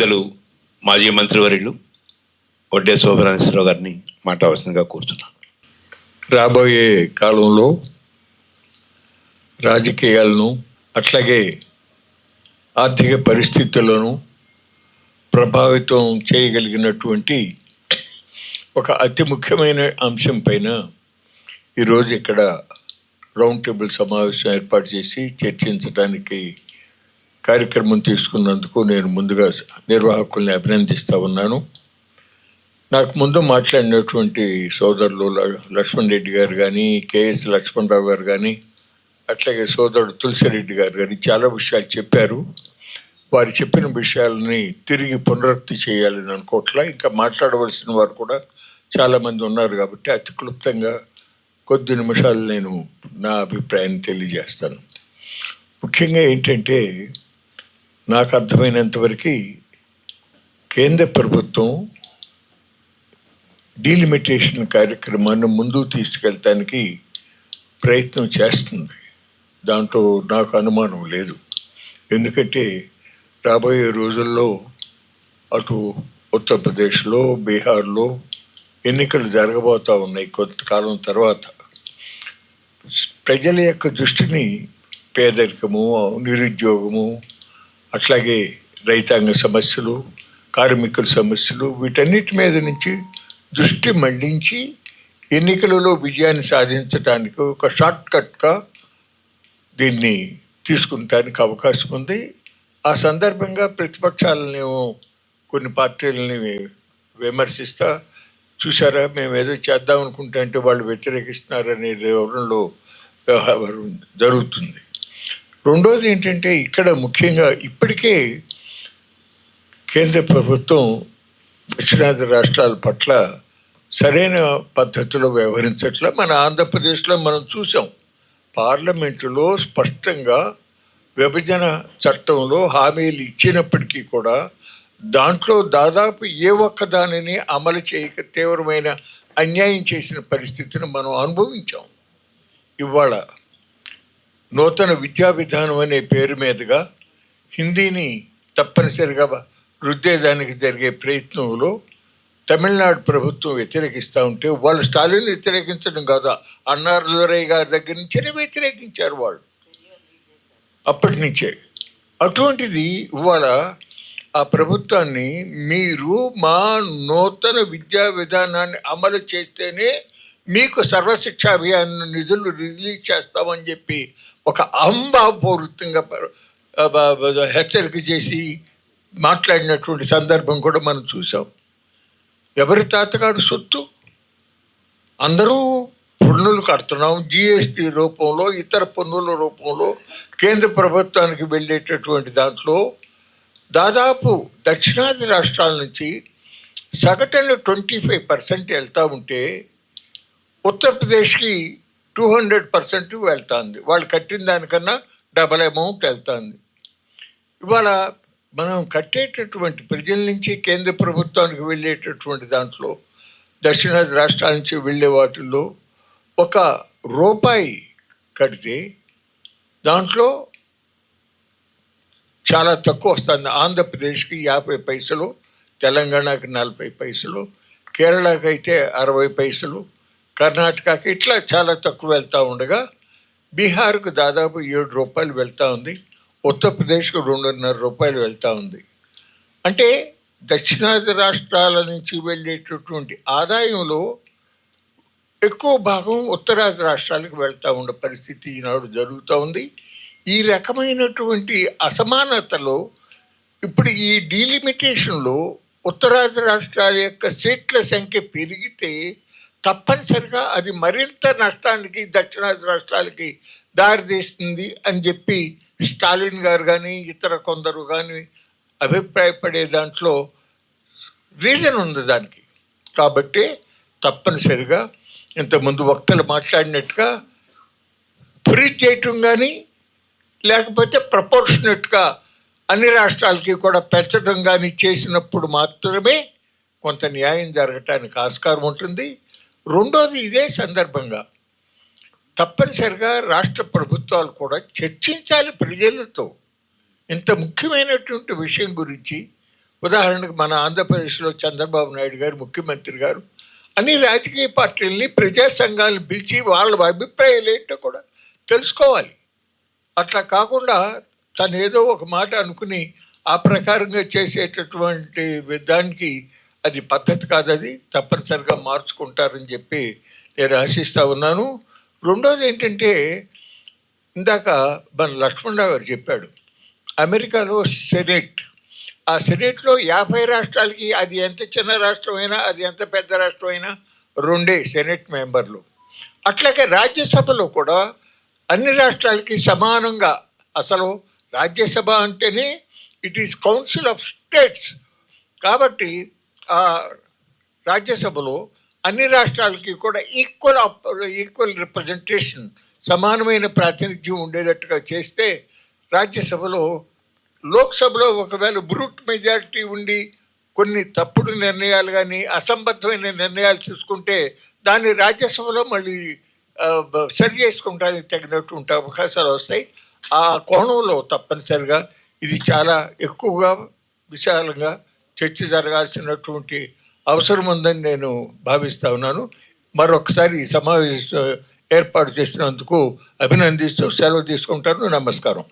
పెద్దలు మాజీ మంత్రివర్యులు వడ్డే శోభనాశ్వరరావు గారిని మాట్లాడవలసిందిగా కోరుతున్నాను రాబోయే కాలంలో రాజకీయాలను అట్లాగే ఆర్థిక పరిస్థితులను ప్రభావితం చేయగలిగినటువంటి ఒక అతి ముఖ్యమైన అంశం పైన ఈరోజు ఇక్కడ రౌండ్ టేబుల్ సమావేశం ఏర్పాటు చేసి చర్చించడానికి కార్యక్రమం తీసుకున్నందుకు నేను ముందుగా నిర్వాహకుల్ని అభినందిస్తూ ఉన్నాను. నాకు ముందు మాట్లాడినటువంటి సోదరులు ల- లక్ష్మణ్ రెడ్డి గారు కానీ కేఎస్ లక్ష్మణరావు గారు కానీ అట్లాగే సోదరుడు తులసిరెడ్డి గారు కానీ చాలా విషయాలు చెప్పారు. వారు చెప్పిన విషయాలని తిరిగి పునరుక్తి చేయాలని అనుకోవట్లా ఇంకా మాట్లాడవలసిన వారు కూడా చాలామంది ఉన్నారు కాబట్టి అతి క్లుప్తంగా కొద్ది నిమిషాలు నేను నా అభిప్రాయాన్ని తెలియజేస్తాను. ముఖ్యంగా ఏంటంటే నాకు అర్థమైనంతవరకు కేంద్ర ప్రభుత్వం డీలిమిటేషన్ కార్యక్రమాన్ని ముందుకు తీసుకెళ్ళటానికి ప్రయత్నం చేస్తుంది. దాంట్లో నాకు అనుమానం లేదు. ఎందుకంటే రాబోయే రోజుల్లో అటు ఉత్తరప్రదేశ్లో బీహార్లో ఎన్నికలు జరగబోతూ ఉన్నాయి కొంతకాలం తర్వాత. ప్రజల యొక్క దృష్టిని పేదరికము నిరుద్యోగము అట్లాగే రైతాంగ సమస్యలు కార్మికుల సమస్యలు వీటన్నిటి మీద నుంచి దృష్టి మళ్ళించి ఎన్నికలలో విజయాన్ని సాధించడానికి ఒక షార్ట్ కట్గా దీన్ని తీసుకుంటానికి అవకాశం ఉంది. ఆ సందర్భంగా ప్రతిపక్షాలని కొన్ని పార్టీలని విమర్శిస్తా చూసారా మేము ఏదో చేద్దాం అనుకుంటే అంటే వాళ్ళు వ్యతిరేకిస్తున్నారనే వివరణలో వ్యవహారం జరుగుతుంది. రెండోది ఏంటంటే ఇక్కడ ముఖ్యంగా ఇప్పటికే కేంద్ర ప్రభుత్వం దక్షిణాది రాష్ట్రాల పట్ల సరైన పద్ధతిలో వ్యవహరించట్ల. మన ఆంధ్రప్రదేశ్లో మనం చూసాం పార్లమెంటులో స్పష్టంగా విభజన చట్టంలో హామీలు ఇచ్చినప్పటికీ కూడా దాంట్లో దాదాపు ఏ ఒక్క దానిని అమలు చేయక తీవ్రమైన అన్యాయం చేసిన పరిస్థితిని మనం అనుభవించాం. ఇవాళ నూతన విద్యా విధానం అనే పేరు మీదుగా హిందీని తప్పనిసరిగా రుద్దేదానికి జరిగే ప్రయత్నంలో తమిళనాడు ప్రభుత్వం వ్యతిరేకిస్తూ ఉంటే వాళ్ళు స్టాలిన్ వ్యతిరేకించడం కాదా? అన్నారదురయ్య గారి దగ్గర నుంచే వ్యతిరేకించారు వాళ్ళు. అప్పటి నుంచే. అటువంటిది ఇవాళ ఆ ప్రభుత్వాన్ని మీరు మా నూతన విద్యా విధానాన్ని అమలు చేస్తేనే మీకు సర్వశిక్ష అభియాన్ నిధులు రిలీజ్ చేస్తామని చెప్పి ఒక అంబాపూరితంగా ప- హెచ్చరిక చేసి మాట్లాడినటువంటి సందర్భం కూడా మనం చూసాం ఎవరి తాతగారు సొత్తు? అందరూ పన్నులు కడుతున్నాం. జిఎస్టి రూపంలో ఇతర పన్నుల రూపంలో కేంద్ర ప్రభుత్వానికి వెళ్ళేటటువంటి దాంట్లో దాదాపు దక్షిణాది రాష్ట్రాల నుంచి సగటున ట్వంటీ ఫైవ్ పర్సెంట్ వెళ్తూ ఉంటే ఉత్తరప్రదేశ్కి టూ హండ్రెడ్ పర్సెంట్ వెళ్తుంది. వాళ్ళు కట్టిన దానికన్నా డబల్ అమౌంట్ వెళ్తుంది. ఇవాళ మనం కట్టేటటువంటి ప్రజల నుంచి కేంద్ర ప్రభుత్వానికి వెళ్ళేటటువంటి దాంట్లో దక్షిణాది రాష్ట్రాల నుంచి వెళ్ళే వాటిల్లో ఒక రూపాయి కడితే దాంట్లో చాలా తక్కువ వస్తుంది. ఆంధ్రప్రదేశ్కి యాభై పైసలు తెలంగాణకి నలభై పైసలు కేరళకి అయితే అరవై పైసలు కర్ణాటకకి ఇట్లా చాలా తక్కువ వెళ్తూ ఉండగా బీహార్కు దాదాపు ఏడు రూపాయలు వెళ్తూ ఉంది ఉత్తరప్రదేశ్కు రెండున్నర రూపాయలు వెళ్తూ ఉంది. అంటే దక్షిణాది రాష్ట్రాల నుంచి వెళ్ళేటటువంటి ఆదాయంలో ఎక్కువ భాగం ఉత్తరాది రాష్ట్రాలకు వెళ్తూ ఉన్న పరిస్థితి ఈనాడు జరుగుతూ ఉంది. ఈ రకమైనటువంటి అసమానతలో ఇప్పుడు ఈ డీలిమిటేషన్లో ఉత్తరాది రాష్ట్రాల యొక్క సీట్ల సంఖ్య పెరిగితే తప్పనిసరిగా అది మరింత నష్టానికి దక్షిణాది రాష్ట్రాలకి దారితీస్తుంది అని చెప్పి స్టాలిన్ గారు కానీ ఇతర కొందరు కానీ అభిప్రాయపడే దాంట్లో రీజన్ ఉంది దానికి. కాబట్టి తప్పనిసరిగా ఇంతకుముందు వక్తలు మాట్లాడినట్టుగా ఫ్రీ చేయటం కానీ లేకపోతే ప్రపోర్షనెట్గా అన్ని రాష్ట్రాలకి కూడా పెంచడం కానీ చేసినప్పుడు మాత్రమే కొంత న్యాయం జరగటానికి ఆస్కారం ఉంటుంది. రెండోది ఇదే సందర్భంగా. తప్పనిసరిగా రాష్ట్ర ప్రభుత్వాలు కూడా చర్చించాలి ప్రజలతో. ఇంత ముఖ్యమైనటువంటి విషయం గురించి ఉదాహరణకు మన ఆంధ్రప్రదేశ్లో చంద్రబాబు నాయుడు గారు ముఖ్యమంత్రి గారు అన్ని రాజకీయ పార్టీలని ప్రజా సంఘాలను పిలిచి వాళ్ళ అభిప్రాయాలు ఏంటో కూడా తెలుసుకోవాలి. అట్లా కాకుండా తను ఏదో ఒక మాట అనుకుని ఆ ప్రకారంగా చేసేటటువంటి దానికి అది పద్ధతి కాదు అది తప్పనిసరిగా మార్చుకుంటారని చెప్పి నేను ఆశిస్తూ ఉన్నాను. రెండోది ఏంటంటే ఇందాక మన లక్ష్మణరావు గారు చెప్పాడు అమెరికాలో సెనేట్. ఆ సెనేట్లో యాభై రాష్ట్రాలకి అది ఎంత చిన్న రాష్ట్రమైనా అది ఎంత పెద్ద రాష్ట్రమైనా రెండే సెనేట్ మెంబర్లు. అట్లాగే రాజ్యసభలో కూడా అన్ని రాష్ట్రాలకి సమానంగా అసలు రాజ్యసభ అంటేనే it is council of states. కాబట్టి రాజ్యసభలో అన్ని రాష్ట్రాలకి కూడా ఈక్వల్ ఈక్వల్ రిప్రజెంటేషన్ సమానమైన ప్రాతినిధ్యం ఉండేటట్టుగా చేస్తే రాజ్యసభలో లోక్సభలో ఒకవేళ బ్రూట్ మెజారిటీ ఉండి కొన్ని తప్పుడు నిర్ణయాలు కానీ అసంబద్ధమైన నిర్ణయాలు తీసుకుంటే దాన్ని రాజ్యసభలో మళ్ళీ సరి చేసుకోవడానికి తగినట్టు ఉంటే అవకాశాలు వస్తాయి. ఆ కోణంలో తప్పనిసరిగా ఇది చాలా ఎక్కువగా విశాలంగా చర్చ జరగాల్సినటువంటి అవసరం ఉందని నేను భావిస్తా ఉన్నాను. మరొకసారి ఈ సమావేశం ఏర్పాటు చేసినందుకు అభినందిస్తూ సెలవు తీసుకుంటాను. నమస్కారం.